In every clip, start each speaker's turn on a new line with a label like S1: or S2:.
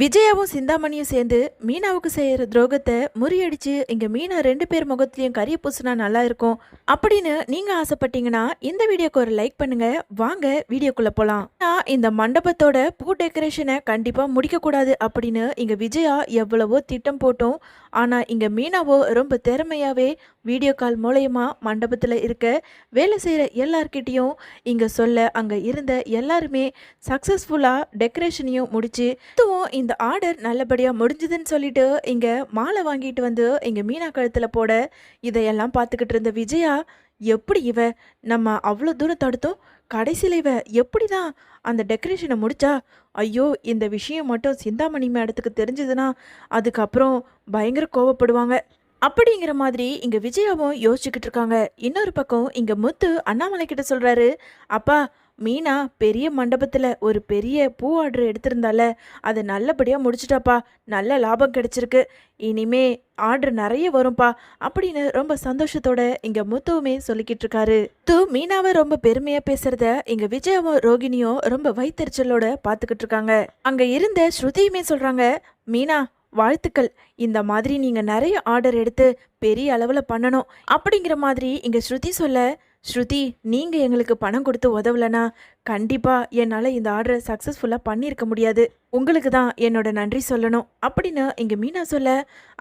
S1: விஜயாவும் சிந்தாமணியும் சேர்ந்து மீனாவுக்கு செய்கிற துரோகத்தை முறியடிச்சு இங்கே மீனா ரெண்டு பேர் முகத்துலையும் கறிய பூசினா நல்லா இருக்கும். அப்படின்னு நீங்கள் ஆசைப்பட்டீங்கன்னா இந்த வீடியோக்கு ஒரு லைக் பண்ணுங்க. வாங்க வீடியோக்குள்ளே போகலாம் நான் இந்த மண்டபத்தோட பூ டெக்கரேஷனை கண்டிப்பாக முடிக்கக்கூடாது அப்படின்னு இங்கே விஜயா எவ்வளவோ திட்டம் போட்டோம். ஆனால் இங்கே மீனாவோ ரொம்ப திறமையாகவே வீடியோ கால் மூலயமா மண்டபத்தில் இருக்க வேலை செய்கிற எல்லார்கிட்டயும் இங்கே சொல்ல அங்கே இருந்த எல்லாருமே சக்ஸஸ்ஃபுல்லாக டெக்கரேஷனையும் முடிச்சு இதுவும் இந்த ஆர்டர் நல்லபடியாக முடிஞ்சுதுன்னு சொல்லிட்டு இங்கே மாலை வாங்கிட்டு வந்து இங்கே மீனா கழுத்தில் போட இதையெல்லாம் பார்த்துக்கிட்டு இருந்த விஜயா எப்படி இவ நம்ம அவ்வளோ தூரம் தடுத்தோம்? கடைசியில் இவ எப்படி தான் அந்த டெக்கரேஷனை முடிச்சா? ஐயோ இந்த விஷயம் மட்டும் சிந்தாமணி மேடத்துக்கு தெரிஞ்சதுன்னா அதுக்கப்புறம் பயங்கர கோவப்படுவாங்க. அப்படிங்கிற மாதிரி இங்கே விஜயாவும் யோசிச்சுக்கிட்டு இருக்காங்க. இன்னொரு பக்கம் இங்கே முத்து அண்ணாமலை கிட்ட சொல்கிறாரு அப்பா மீனா பெரிய மண்டபத்தில் ஒரு பெரிய பூ ஆர்டர் எடுத்திருந்தால அதை நல்லபடியாக முடிச்சிட்டாப்பா. நல்ல லாபம் கிடைச்சிருக்கு. இனிமே ஆர்டர் நிறைய வரும்பா அப்படின்னு ரொம்ப சந்தோஷத்தோட இங்க முத்துவுமே சொல்லிக்கிட்டு இருக்காரு. தூ மீனாவை ரொம்ப பெருமையா பேசுறத இங்க விஜயாவும் ரோகிணியும் ரொம்ப வைத்தறிச்சலோட பாத்துக்கிட்டு இருக்காங்க. அங்க இருந்த ஸ்ருதியுமே சொல்றாங்க மீனா வாழ்த்துக்கள். இந்த மாதிரி நீங்க நிறைய ஆர்டர் எடுத்து பெரிய அளவில் பண்ணணும். அப்படிங்கிற மாதிரி இங்க ஸ்ருதி சொல்ல ஸ்ருதி நீங்கள் எங்களுக்கு பணம் கொடுத்து உதவலனா கண்டிப்பாக என்னால் இந்த ஆர்டரை சக்ஸஸ்ஃபுல்லாக பண்ணியிருக்க முடியாது. உங்களுக்கு தான் என்னோட நன்றி சொல்லணும். அப்படின்னு இங்கே மீனா சொல்ல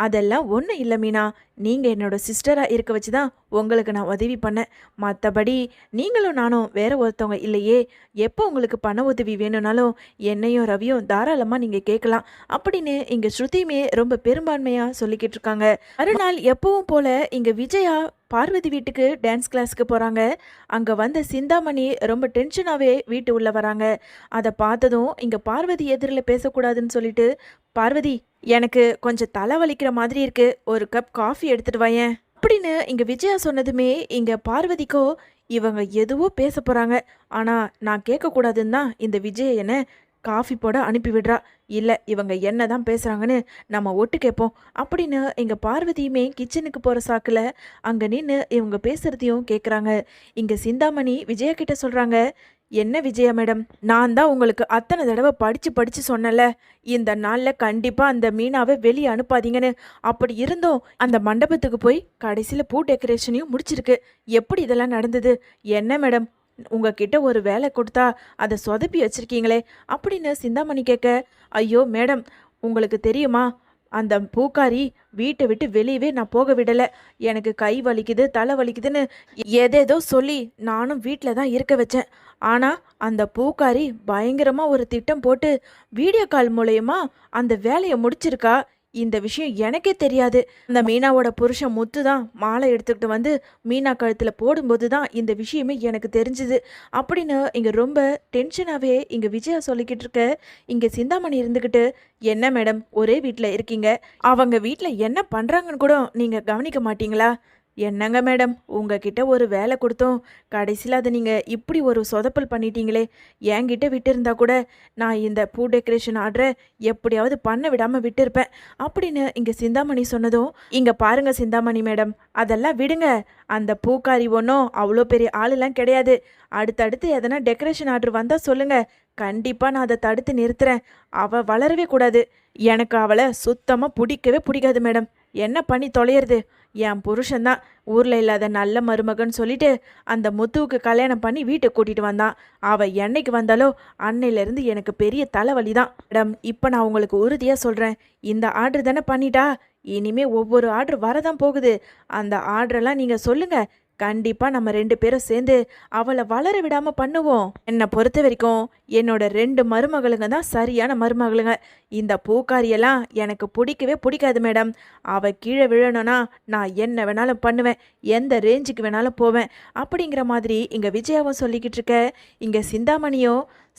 S1: அதெல்லாம் ஒன்றும் இல்லை மீனா. நீங்கள் என்னோட சிஸ்டராக இருக்க வச்சு தான் உங்களுக்கு நான் உதவி பண்ணேன். மற்றபடி நீங்களும் நானும் வேற ஒருத்தவங்க இல்லையே. எப்போ உங்களுக்கு பண உதவி வேணும்னாலும் என்னையும் ரவியும் தாராளமாக நீங்கள் கேட்கலாம். அப்படின்னு இங்கே ஸ்ருதியுமே ரொம்ப பெரும்பான்மையாக சொல்லிக்கிட்டு இருக்காங்க. மறுநாள் எப்பவும் போல் இங்கே விஜயா பார்வதி வீட்டுக்கு டான்ஸ் கிளாஸ்க்கு போகிறாங்க அங்கே வந்த சிந்தாமணி ரொம்ப டென்ஷனாகவே வீட்டு உள்ள வராங்க. அதை பார்த்ததும் இங்கே பார்வதி எதிரில் பேசக்கூடாதுன்னு சொல்லிட்டு பார்வதி எனக்கு கொஞ்சம் தலை வலிக்கிற மாதிரி இருக்குது ஒரு கப் காஃபி எடுத்துகிட்டு வாயேன். அப்படின்னு இங்கே விஜயா சொன்னதுமே இங்கே பார்வதிக்கோ இவங்க எதுவோ பேச போகிறாங்க ஆனால் நான் கேட்கக்கூடாதுன்னு தான் இந்த விஜய என்ன காஃபி போட அனுப்பி விடுறா. இல்லை இவங்க என்ன தான் பேசுகிறாங்கன்னு நம்ம ஒட்டு கேட்போம். அப்படின்னு எங்கள் பார்வதியுமே கிச்சனுக்கு போகிற சாக்கில் அங்கே நின்று இவங்க பேசுகிறதையும் கேட்குறாங்க இங்கே சிந்தாமணி விஜயா கிட்ட சொல்கிறாங்க என்ன விஜயா மேடம் நான் தான் உங்களுக்கு அத்தனை தடவை படித்து படித்து சொன்னல இந்த நாளில் கண்டிப்பாக அந்த மீனாவை வெளியே அனுப்பாதீங்கன்னு. அப்படி இருந்தோம் அந்த மண்டபத்துக்கு போய் கடைசியில் பூ டெக்கரேஷனையும் முடிச்சிருக்கு. எப்படி இதெல்லாம் நடந்தது? என்ன மேடம் உங்ககிட்ட ஒரு வேலை கொடுத்தா அதை சொதப்பி வச்சிருக்கீங்களே? அப்படின்னு சிந்தாமணி கேட்க ஐயோ மேடம் உங்களுக்கு தெரியுமா? அந்த பூக்காரி வீட்டை விட்டு வெளியவே நான் போக விடலை. எனக்கு கை வலிக்குது தலை வலிக்குதுன்னு எதேதோ சொல்லி நானும் வீட்டில் தான் இருக்க வச்சேன். ஆனால் அந்த பூக்காரி பயங்கரமாக ஒரு திட்டம் போட்டு வீடியோ கால் மூலயமா அந்த வேலையை முடிச்சிருக்கா? இந்த விஷயம் எனக்கே தெரியாது. இந்த மீனாவோட புருஷன் முத்து தான் மாலை எடுத்துக்கிட்டு வந்து மீனா கழுத்தில் போடும்போது தான் இந்த விஷயமே எனக்கு தெரிஞ்சுது. அப்படின்னு இங்கே ரொம்ப டென்ஷனாகவே இங்கே விஜயா சொல்லிக்கிட்டு இருக்க இங்கே சிந்தாமணி இருந்துக்கிட்டு என்ன மேடம் ஒரே வீட்டில் இருக்கீங்க? அவங்க வீட்டில் என்ன பண்ணுறாங்கன்னு கூட நீங்கள் கவனிக்க மாட்டீங்களா? என்னங்க மேடம்? உங்ககிட்ட ஒரு வேலை கொடுத்தோம். கடைசியில் அதை நீங்கள் இப்படி ஒரு சொதப்பல் பண்ணிட்டீங்களே. என்கிட்ட விட்டுருந்தா கூட நான் இந்த பூ டெக்கரேஷன் ஆர்டரை எப்படியாவது பண்ண விடாமல் விட்டுருப்பேன். அப்படின்னு இங்கே சிந்தாமணி சொன்னதும் இங்கே பாருங்கள் சிந்தாமணி மேடம் அதெல்லாம் விடுங்க. அந்த பூக்காரி ஒன்றும் அவ்வளோ பெரிய ஆளுலாம் கிடையாது. அடுத்தடுத்து எதனா டெக்கரேஷன் ஆர்டர் வந்தால் சொல்லுங்கள் கண்டிப்பாக நான் அதை தடுத்து நிறுத்துறேன். அவள் வளரவே கூடாது. எனக்கு அவளை சுத்தமாக பிடிக்கவே பிடிக்காது மேடம். என்ன பண்ணி தொலையிறது? என் புருஷன்தான் ஊரில் இல்லாத நல்ல மருமகன் சொல்லிட்டு அந்த முத்துவுக்கு கல்யாணம் பண்ணி வீட்டுக்கு கூட்டிட்டு வந்தான். அவ என்னைக்கு வந்தாலோ அன்னையிலேருந்து எனக்கு பெரிய தலைவலி தான் மேடம் இப்போ நான் உங்களுக்கு உறுதியாக சொல்கிறேன் இந்த ஆர்டர் தானே பண்ணிட்டா? இனிமே ஒவ்வொரு ஆர்டர் வரதான் போகுது. அந்த ஆர்டரெல்லாம் நீங்கள் சொல்லுங்கள் கண்டிப்பாக நம்ம ரெண்டு பேரும் சேர்ந்து அவளை வளர விடாமல் பண்ணுவோம். என்னை பொறுத்த வரைக்கும் என்னோட ரெண்டு மருமகளுங்க தான் சரியான மருமகளுங்க. இந்த பூக்காரியெல்லாம் எனக்கு பிடிக்கவே பிடிக்காது மேடம். அவள் கீழே விழணும்னா நான் என்ன வேணாலும் பண்ணுவேன். எந்த ரேஞ்சுக்கு வேணாலும் போவேன். அப்படிங்கிற மாதிரி இங்கே விஜயாவும் சொல்லிக்கிட்டு இருக்க. இங்கே சிந்தாமணியோ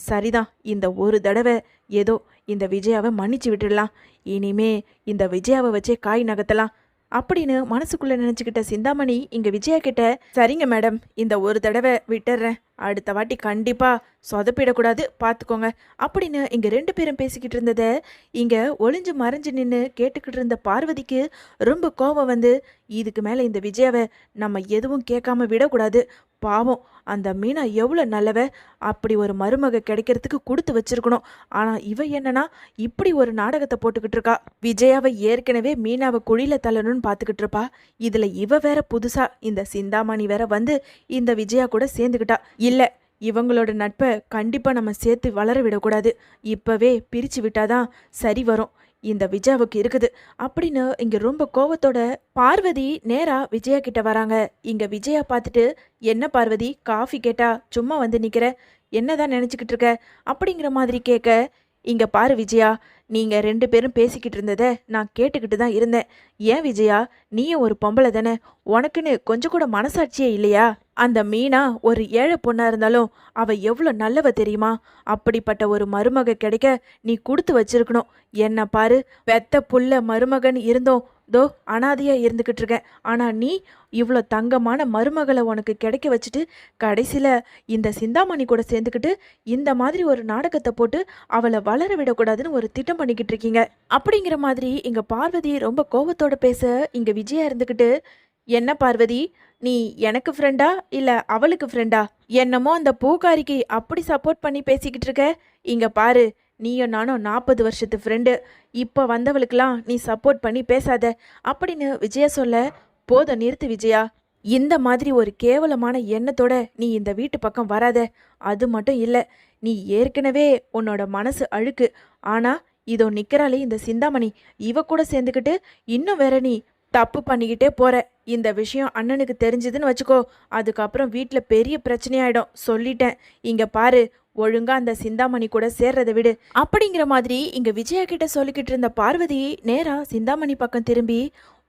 S1: சரிதான். இந்த ஒரு தடவை ஏதோ இந்த விஜயாவை மன்னிச்சு விட்டுடலாம். இனிமே இந்த விஜயாவை வச்சே காய் நகர்த்தலாம். அப்படின்னு மனசுக்குள்ளே நினச்சிக்கிட்ட சிந்தாமணி இங்கே விஜயா கிட்ட சரிங்க மேடம் இந்த ஒரு தடவை விட்டுறேன். அடுத்த வாட்டி கண்டிப்பாக சொதப்பிடக்கூடாது பார்த்துக்கோங்க அப்படின்னு இங்கே ரெண்டு பேரும் பேசிக்கிட்டு இருந்ததை இங்கே ஒளிஞ்சு மறைஞ்சு நின்று கேட்டுக்கிட்டு இருந்த பார்வதிக்கு ரொம்ப கோபம் வந்து இதுக்கு மேலே இந்த விஜயாவை நம்ம எதுவும் கேட்காம விடக்கூடாது. பாவம் அந்த மீனா எவ்வளோ நல்லவ? அப்படி ஒரு மருமக கிடைக்கிறதுக்கு கொடுத்து வச்சிருக்கணும். ஆனால் இவ என்னன்னா இப்படி ஒரு நாடகத்தை போட்டுக்கிட்டு இருக்கா. விஜயாவை ஏற்கனவே மீனாவை குழியில் தள்ளணும்னு பார்த்துக்கிட்டு இருப்பா. இதில் இவ வேற புதுசாக இந்த சிந்தாமணி வேற வந்து இந்த விஜயா கூட சேர்ந்துக்கிட்டா. இல்லை இவங்களோட நட்பை கண்டிப்பாக நம்ம சேர்த்து வளர விடக்கூடாது. இப்போவே பிரித்து விட்டாதான் சரி வரும். இந்த விஜயாவுக்கு இருக்குது. அப்படின்னு இங்க ரொம்ப கோவத்தோட பார்வதி நேரா விஜயா கிட்ட வராங்க. இங்க விஜயா பார்த்துட்டு என்ன பார்வதி? காஃபி கேட்டா சும்மா வந்து நிக்கிற? என்னதான் நினைச்சுக்கிட்டு இருக்க? அப்படிங்கிற மாதிரி கேட்க இங்க பாரு விஜயா நீங்க ரெண்டு பேரும் பேசிக்கிட்டு இருந்ததை நான் கேட்டுக்கிட்டு தான் இருந்தேன். ஏன் விஜயா நீயும் ஒரு பொம்பளை தானே? உனக்குன்னு கொஞ்சம் கூட மனசாட்சியே இல்லையா? அந்த மீனா ஒரு ஏழை பொண்ணா இருந்தாலும் அவ எவ்வளோ நல்லவ தெரியுமா? அப்படிப்பட்ட ஒரு மருமக கிடைக்க நீ கொடுத்து வச்சிருக்கணும். என்ன பாரு பெத்த புள்ள மருமகன் இருந்தோம். தோ அனாதையாக இருந்துக்கிட்டு இருக்கேன். ஆனால் நீ இவ்வளோ தங்கமான மருமகளை உனக்கு கிடைக்க வச்சுட்டு கடைசியில் இந்த சிந்தாமணி கூட சேர்ந்துக்கிட்டு இந்த மாதிரி ஒரு நாடகத்தை போட்டு அவளை வளர விடக்கூடாதுன்னு ஒரு திட்டம் பண்ணிக்கிட்டு இருக்கீங்க. அப்படிங்கிற மாதிரி இங்கே பார்வதி ரொம்ப கோபத்தோட பேச இங்கே விஜயா இருந்துக்கிட்டு என்ன பார்வதி நீ எனக்கு ஃப்ரெண்டா இல்லை அவளுக்கு ஃப்ரெண்டா என்னமோ அந்த பூக்காரிக்கு அப்படி சப்போர்ட் பண்ணி பேசிக்கிட்டு இருக்க. இங்கே பாரு நீயும் நானும் நாற்பது வருஷத்து ஃப்ரெண்டு இப்போ வந்தவளுக்கெல்லாம் நீ சப்போர்ட் பண்ணி பேசாத. அப்படின்னு விஜயா சொல்ல போத நிறுத்து விஜயா. இந்த மாதிரி ஒரு கேவலமான எண்ணத்தோட நீ இந்த வீட்டு பக்கம் வராத. அது மட்டும் இல்லை நீ ஏற்கனவே உன்னோட மனசு அழுக்கு. ஆனால் இதோ நிற்கிறாளே இந்த சிந்தாமணி. இவ கூட சேர்ந்துக்கிட்டு இன்னும் வேற நீ தப்பு பண்ணிக்கிட்டே போற. இந்த விஷயம் அண்ணனுக்கு தெரிஞ்சதுன்னு வச்சுக்கோ. அதுக்கப்புறம் வீட்டில் பெரிய பிரச்சனையாயிடும். சொல்லிட்டேன். இங்கே பாரு ஒழுங்கா அந்த சிந்தாமணி கூட சேர்றதை விடு. அப்படிங்கிற மாதிரி இங்க விஜயா கிட்ட சொல்லிக்கிட்டு இருந்த பார்வதி நேரா சிந்தாமணி பக்கம் திரும்பி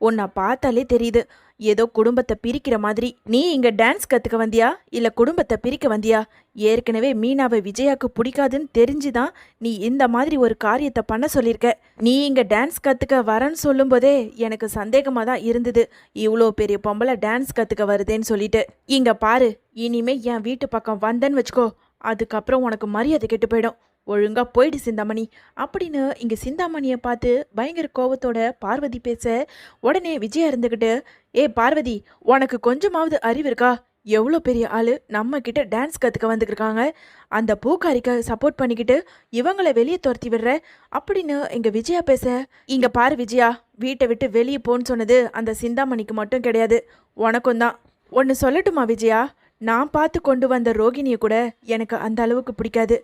S1: உன்னை பார்த்தாலே தெரியுது. ஏதோ குடும்பத்தை பிரிக்கிற மாதிரி. நீ இங்க டான்ஸ் கத்துக்க வந்தியா? இல்ல குடும்பத்தை பிரிக்க வந்தியா? ஏற்கனவே மீனாவை விஜயாக்கு பிடிக்காதுன்னு தெரிஞ்சுதான் நீ இந்த மாதிரி ஒரு காரியத்தை பண்ண சொல்லியிருக்க நீ இங்க டான்ஸ் கத்துக்க வரேன்னு சொல்லும்போதே எனக்கு சந்தேகமா தான் இருந்தது. இவ்வளோ பெரிய பொம்பளை டான்ஸ் கத்துக்க வருதேன்னு சொல்லிட்டு. இங்க பாரு இனிமே என் வீட்டு பக்கம் வந்தேன்னு வச்சுக்கோ. அதுக்கப்புறம் உனக்கு மரியாதை கெட்டு போயிடும். ஒழுங்காக போயிடு சிந்தாமணி. அப்படின்னு இங்கே சிந்தாமணியை பார்த்து பயங்கர கோபத்தோட பார்வதி பேச உடனே விஜயா இருந்துக்கிட்டு ஏ பார்வதி உனக்கு கொஞ்சமாவது அறிவு இருக்கா? எவ்வளோ பெரிய ஆளு நம்ம கிட்ட டான்ஸ் கற்றுக்க வந்துருக்காங்க. அந்த பூக்காரிக்க சப்போர்ட் பண்ணிக்கிட்டு இவங்களை வெளியே துரத்தி விடுற அப்படின்னு எங்கள் விஜயா பேச இங்கே பாரு விஜயா வீட்டை விட்டு வெளியே போன்னு சொன்னது அந்த சிந்தாமணிக்கு மட்டும் கிடையாது. உனக்கும் தான். ஒன்று சொல்லட்டுமா விஜயா? நான் பார்த்து கொண்டு வந்த ரோகிணியை கூட எனக்கு அந்த அளவுக்கு பிடிக்காது.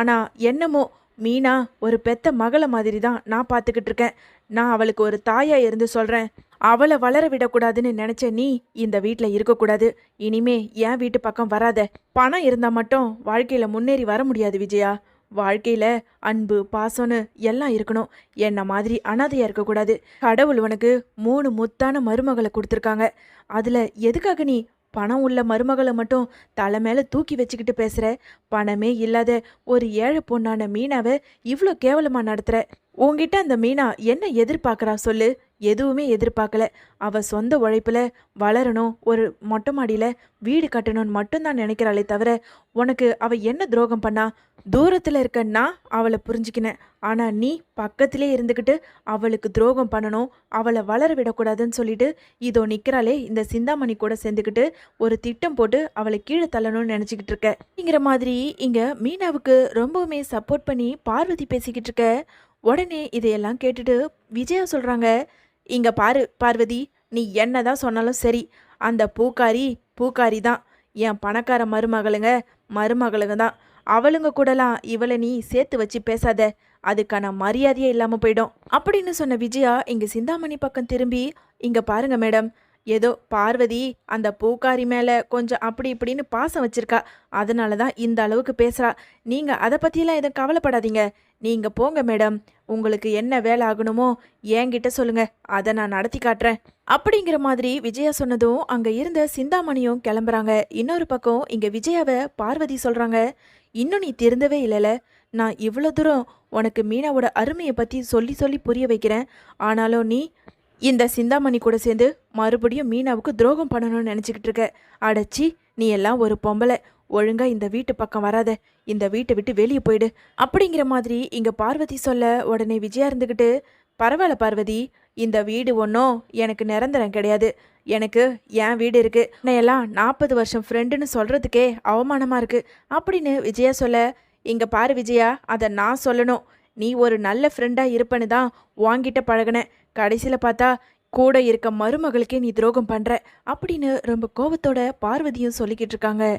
S1: ஆனால் என்னமோ மீனா ஒரு பெத்த மகளை மாதிரி தான் நான் பார்த்துக்கிட்டு இருக்கேன். நான் அவளுக்கு ஒரு தாயாக இருந்து சொல்கிறேன் அவளை வளர விடக்கூடாதுன்னு நினச்ச நீ இந்த வீட்டில் இருக்கக்கூடாது. இனிமே என் வீட்டு பக்கம் வராத. பணம் இருந்தால் மட்டும் வாழ்க்கையில் முன்னேறி வர முடியாது விஜயா. வாழ்க்கையில் அன்பு பாசம்னு எல்லாம் இருக்கணும். என்ன மாதிரி அனாதையாக இருக்கக்கூடாது. கடவுள் உனக்கு மூணு முத்தான மருமகளை கொடுத்துருக்காங்க. அதில் எதுக்காக நீ பணம் உள்ள மருமகளை மட்டும் தலை மேலே தூக்கி வச்சுக்கிட்டு பேசுகிற பணமே இல்லாத ஒரு ஏழை பொண்ணான மீனாவை இவ்வளோ கேவலமாக நடத்துகிற உன்கிட்ட அந்த மீனா என்ன எதிர்பார்க்குறா சொல்லு? எதுவுமே எதிர்பார்க்கல. அவ சொந்த உழைப்பில் வளரணும் ஒரு மொட்டை மாடியில் வீடு கட்டணும்னு மட்டும்தான் நினைக்கிறாளே தவிர உனக்கு அவ என்ன துரோகம் பண்ணா? தூரத்தில் இருக்க நான் அவளை புரிஞ்சுக்கினேன். ஆனால் நீ பக்கத்திலே இருந்துக்கிட்டு அவளுக்கு துரோகம் பண்ணணும் அவளை வளர விடக்கூடாதுன்னு சொல்லிட்டு இதோ நிற்கிறாளே இந்த சிந்தாமணி கூட சேர்ந்துக்கிட்டு ஒரு திட்டம் போட்டு அவளை கீழே தள்ளணும்னு நினச்சிக்கிட்டு இருக்க. அப்படிங்கிற மாதிரி இங்கே மீனாவுக்கு ரொம்பவுமே சப்போர்ட் பண்ணி பார்வதி பேசிக்கிட்டு இருக்க. உடனே இதையெல்லாம் கேட்டுட்டு விஜயா சொல்கிறாங்க இங்கே பாரு பார்வதி நீ என்ன தான் சொன்னாலும் சரி அந்த பூக்காரி பூக்காரி தான் என் பணக்கார மருமகளுங்க மருமகளுங்க தான் அவளுங்க கூடலாம் இவளை நீ சேர்த்து வச்சு பேசாத. அதுக்கான மரியாதையே இல்லாமல் போயிடும். அப்படின்னு சொன்ன விஜயா இங்கே சிந்தாமணி பக்கம் திரும்பி இங்கே பாருங்க மேடம் ஏதோ பார்வதி அந்த பூக்காரி மேலே கொஞ்சம் அப்படி இப்படின்னு பாசம் வச்சிருக்கா. அதனால தான் இந்த அளவுக்கு பேசுகிறா நீங்கள் அதை பற்றியெல்லாம் எதுவும் கவலைப்படாதீங்க. நீங்கள் போங்க மேடம். உங்களுக்கு என்ன வேலை ஆகணுமோ என்கிட்ட சொல்லுங்க. அதை நான் நடத்தி காட்டுறேன். அப்படிங்கிற மாதிரி விஜயா சொன்னதும் அங்கே இருந்த சிந்தாமணியும் கிளம்புறாங்க. இன்னொரு பக்கம் இங்கே விஜயாவை பார்வதி சொல்கிறாங்க இன்னும் நீ திருந்தவே இல்லைல்ல நான் இவ்வளோ தூரம் உனக்கு மீனாவோட அருமையை பற்றி சொல்லி சொல்லி புரிய வைக்கிறேன். ஆனாலும் நீ இந்த சிந்தாமணி கூட சேர்ந்து மறுபடியும் மீனாவுக்கு துரோகம் பண்ணணும்னு நினச்சிக்கிட்டு இருக்க. அடச்சி நீ எல்லாம் ஒரு பொம்பளை. ஒழுங்காக இந்த வீட்டு பக்கம் வராத. இந்த வீட்டை விட்டு வெளியே போயிடு. அப்படிங்கிற மாதிரி இங்கே பார்வதி சொல்ல உடனே விஜயா இருந்துக்கிட்டு பரவாயில்ல பார்வதி இந்த வீடு ஒன்றும் எனக்கு நிரந்தரம் கிடையாது. எனக்கு என் வீடு இருக்குது நான் எல்லாம் நாற்பது வருஷம் ஃப்ரெண்டுன்னு சொல்கிறதுக்கே அவமானமாக இருக்குது அப்படின்னு விஜயா சொல்ல இங்கே பாரு விஜயா அதை நான் சொல்லணும். நீ ஒரு நல்ல ஃப்ரெண்டாக இருப்பேன்னு தான் வாங்கிட்ட பழகினேன். கடைசியில் பார்த்தா கூட இருக்க மருமகளுக்கே நீ துரோகம் பண்ற அப்படின்னு ரொம்ப கோபத்தோட பார்வதியும் சொல்லிக்கிட்டு இருக்காங்க.